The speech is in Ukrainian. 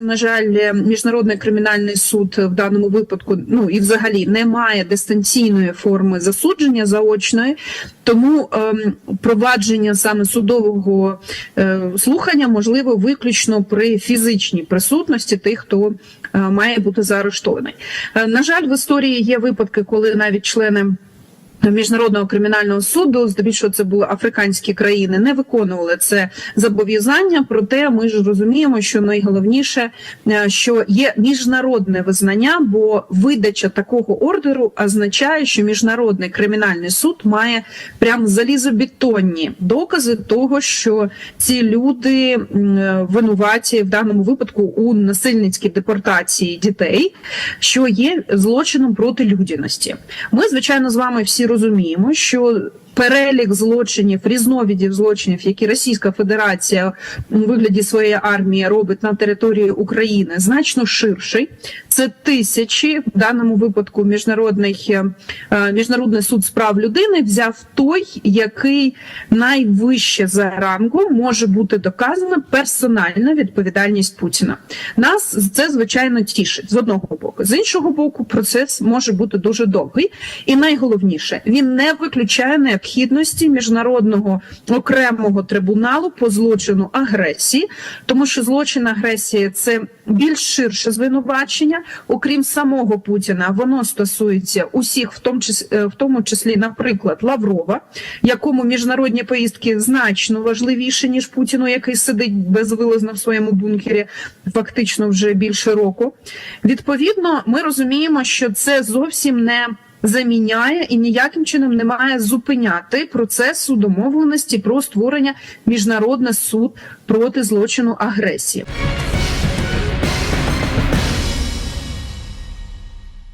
На жаль, міжнародний кримінальний суд в даному випадку, ну і взагалі немає дистанційної форми засудження заочної, тому ем, провадження саме судового е, слухання можливо виключно при фізичній присутності тих, хто е, має бути заарештований. Е, на жаль, в історії є випадки, коли навіть члени. Міжнародного кримінального суду, здебільшого це були африканські країни, не виконували це зобов'язання. Проте ми ж розуміємо, що найголовніше, е, що є міжнародне визнання, бо видача такого ордеру означає, що міжнародний кримінальний суд має прям залізобетонні докази того, що ці люди винуваті в даному випадку у насильницькій депортації дітей, що є злочином проти людяності. Ми, звичайно, з вами всі розуміємо, що перелік злочинів, різновидів злочинів, які Російська Федерація у вигляді своєї армії робить на території України, значно ширший. Це тисячі в даному випадку міжнародний е, міжнародний суд з прав людини взяв той, який найвище за рангом може бути доказана персональна відповідальність Путіна. Нас це звичайно тішить з одного боку. З іншого боку, процес може бути дуже довгий, і найголовніше він не виключає необхідності міжнародного окремого трибуналу по злочину агресії, тому що злочин агресії це більш ширше звинувачення, окрім самого Путіна, воно стосується усіх, в тому числі, в тому числі, наприклад, Лаврова, якому міжнародні поїздки значно важливіші ніж Путіну, який сидить безвилазно в своєму бункері, фактично вже більше року. Відповідно, ми розуміємо, що це зовсім не заміняє і ніяким чином не має зупиняти процесу домовленості про створення міжнародний суд проти злочину агресії.